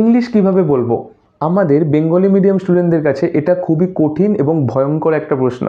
English কীভাবে বলব? আমাদের বেঙ্গলি মিডিয়াম স্টুডেন্টদের কাছে এটা খুবই কঠিন এবং ভয়ঙ্কর একটা প্রশ্ন।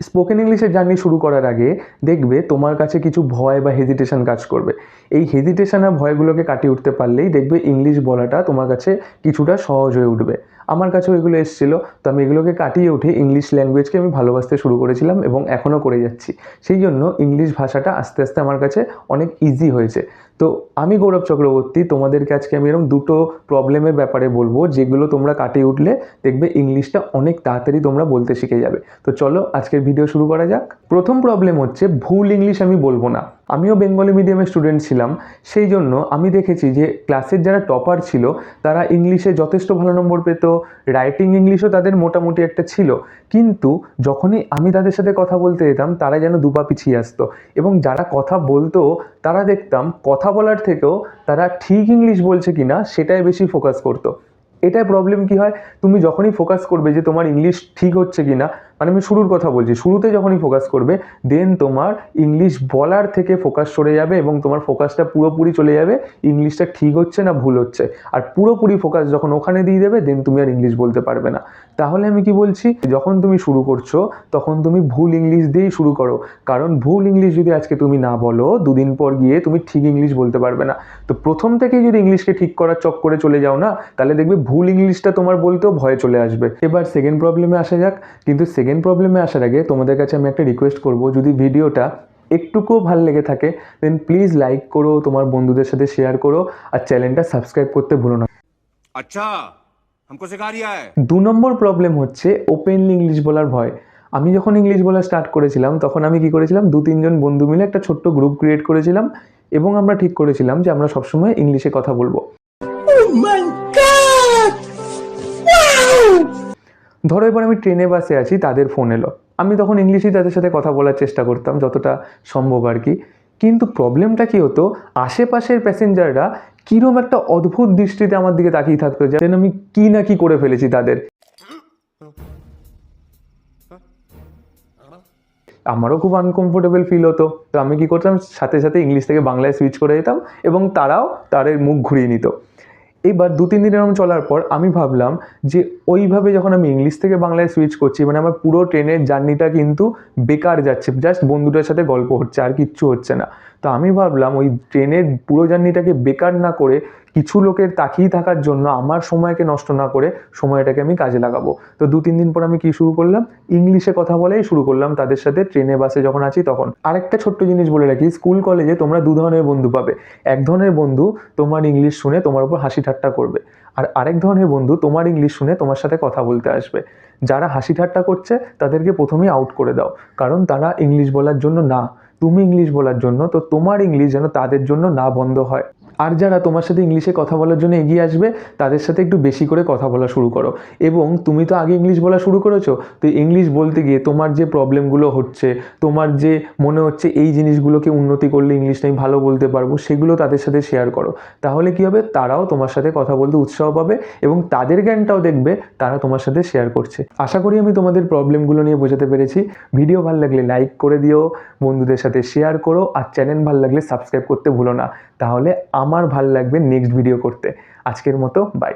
স্পোকেন ইংলিশের জার্নি শুরু করার আগে দেখবে তোমার কাছে কিছু ভয় বা হেজিটেশন কাজ করবে। এই হেজিটেশন আর ভয়গুলোকে কাটিয়ে উঠতে পারলেই দেখবে ইংলিশ বলাটা তোমার কাছে কিছুটা সহজ হয়ে উঠবে। আমার কাছেও এগুলো এসেছিল, তো আমি এগুলোকে কাটিয়ে উঠে ইংলিশ ল্যাঙ্গুয়েজকে আমি ভালোবাসতে শুরু করেছিলাম এবং এখনও করে যাচ্ছি। সেই জন্য ইংলিশ ভাষাটা আস্তে আস্তে আমার কাছে অনেক ইজি হয়েছে। তো আমি গৌরব চক্রবর্তী, তোমাদেরকে আজকে আমি এরকম দুটো প্রবলেমের ব্যাপারে বলব, যেগুলো তোমরা কাটিয়ে উঠলে দেখবে ইংলিশটা অনেক তাড়াতাড়ি তোমরা বলতে শিখে যাবে। তো চলো আজকের ভিডিও শুরু করা যাক। প্রথম প্রবলেম হচ্ছে, ভুল ইংলিশ আমি বলব না। আমিও বেঙ্গলি মিডিয়ামের স্টুডেন্ট ছিলাম, সেই জন্য আমি দেখেছি যে ক্লাসের যারা টপার ছিল, তারা ইংলিশে যথেষ্ট ভালো নম্বর পেত রাইটিং ইংলিশও তাদের মোটামুটি একটা ছিল। কিন্তু যখনই আমি তাদের সাথে কথা বলতে যেতাম, তারা যেন দুপা পিছিয়ে আসতো এবং যারা কথা বলতো, তারা দেখতাম কথা বলার থেকেও তারা ঠিক ইংলিশ বলছে কি না সেটাই বেশি ফোকাস করতো। এটাই প্রবলেম কি হয়? তুমি যখনই ফোকাস করবে যে তোমার ইংলিশ ঠিক হচ্ছে কিনা মানে আমি শুরুর কথা বলছি, শুরুতে যখনই ফোকাস করবে দেন তোমার ইংলিশ বলার থেকে ফোকাস সরে যাবে এবং তোমার ফোকাসটা পুরোপুরি চলে যাবে ইংলিশটা ঠিক হচ্ছে না ভুল হচ্ছে। আর পুরোপুরি ফোকাস যখন ওখানে দিয়ে দেবে দেন তুমি আর ইংলিশ বলতে পারবে না। তাহলে আমি কি বলছি, যখন তুমি শুরু করছ, তখন তুমি ভুল ইংলিশ দিয়েই শুরু করো। কারণ ভুল ইংলিশ যদি আজকে তুমি না বলো, দুদিন পর গিয়ে তুমি ঠিক ইংলিশ বলতে পারবে না। তো প্রথম থেকেই যদি ইংলিশকে ঠিক করার চক করে চলে যাও না, তাহলে দেখবে ভুল ইংলিশটা তোমার বলতেও ভয় চলে আসবে। এবার সেকেন্ড প্রবলেমে আসা যাক, কিন্তু সেকেন্ড প্রবলেমে আসার আগে তোমাদের কাছে আমি একটা রিকোয়েস্ট করব যদি ভিডিওটা একটুকুও ভাল লেগে থাকে দেন প্লিজ লাইক করো তোমার বন্ধুদের সাথে শেয়ার করো আর চ্যানেলটা সাবস্ক্রাইব করতে ভুলো না अच्छा हमको सिखा रिया है দু নম্বর প্রবলেম হচ্ছে ওপেনলি ইংলিশ বলার ভয় আমি যখন ইংলিশ বলা স্টার্ট করেছিলাম তখন আমি কি করেছিলাম দু তিনজন বন্ধু মিলে একটা ছোট্ট গ্রুপ ক্রিয়েট করেছিলাম এবং আমরা ঠিক করেছিলাম যে আমরা সবসময় ইংলিশে কথা বলবো ধরো এবার আমি ট্রেনে বাসে আছি, তাদের ফোন এলো। আমি তখন ইংলিশেই তাদের সাথে কথা বলার চেষ্টা করতাম, যতটা সম্ভব আর কি। কিন্তু প্রবলেমটা কি হতো, আশেপাশের প্যাসেঞ্জাররা কীরকম একটা অদ্ভুত দৃষ্টিতে আমার দিকে তাকিয়ে থাকতো, যেন আমি কি না কি করে ফেলেছি তাদের। আমারও খুব আনকমফোর্টেবল ফিল হতো। তো আমি কি করতাম, সাথে সাথে ইংলিশ থেকে বাংলায় সুইচ করে যেতাম এবং তারাও তাদের মুখ ঘুরিয়ে নিত। এবার দু, তিন দিন এরকম চলার পর আমি ভাবলাম যে ওইভাবে যখন আমি ইংলিশ থেকে বাংলায় সুইচ করছি মানে আমার পুরো ট্রেনের জার্নিটা কিন্তু বেকার যাচ্ছে জাস্ট বন্ধুটার সাথে গল্প হচ্ছে, আর কিচ্ছু হচ্ছে না। তো আমি ভাবলাম ওই ট্রেনের পুরো জার্নিটাকে বেকার না করে কিছু লোকের তাকিয়ে থাকার জন্য আমার সময়কে নষ্ট না করে সময়টাকে আমি কাজে লাগাবো। তো দু, তিন দিন পর আমি কি শুরু করলাম? ইংলিশে কথা বলাই শুরু করলাম তাদের সাথে ট্রেনে, বাসে যখন আছি তখন। আরেকটা ছোট্ট জিনিস বলে রাখি, স্কুল, কলেজে তোমরা দু ধরনের বন্ধু পাবে। এক ধরনের বন্ধু তোমার ইংলিশ শুনে তোমার উপর হাসি ঠাট্টা করবে আর আরেক ধরনের বন্ধু তোমার ইংলিশ শুনে তোমার সাথে কথা বলতে আসবে। যারা হাসি ঠাট্টা করছে তাদেরকে প্রথমেই আউট করে দাও, কারণ তারা ইংলিশ বলার জন্য না। তুমি ইংলিশ বলার জন্য তো তোমার ইংলিশ যেন তাদের জন্য না বন্ধ হয়। আর যারা তোমার সাথে ইংলিশে কথা বলার জন্য এগিয়ে আসবে, তাদের সাথে একটু বেশি করে কথা বলা শুরু করো। এবং তুমি তো আগে ইংলিশ বলা শুরু করেছ, তো ইংলিশ বলতে গিয়ে তোমার যে প্রবলেমগুলো হচ্ছে, তোমার যে মনে হচ্ছে এই জিনিসগুলোকে উন্নতি করলে ইংলিশটা আমি ভালো বলতে পারব, সেগুলো তাদের সাথে শেয়ার করো। তাহলে কি হবে? তারাও তোমার সাথে কথা বলতে উৎসাহ পাবে এবং তাদের জ্ঞানটাও দেখবে, তারা তোমার সাথে শেয়ার করছে। আশা করি আমি তোমাদের প্রবলেমগুলো নিয়ে বোঝাতে পেরেছি। ভিডিও ভালো লাগলে লাইক করে দিও, বন্ধুদের সাথে শেয়ার করো, আর চ্যানেল ভালো লাগলে সাবস্ক্রাইব করতে ভুলো না। তাহলে আমার ভালো লাগবে নেক্সট ভিডিও করতে। আজকের মতো বাই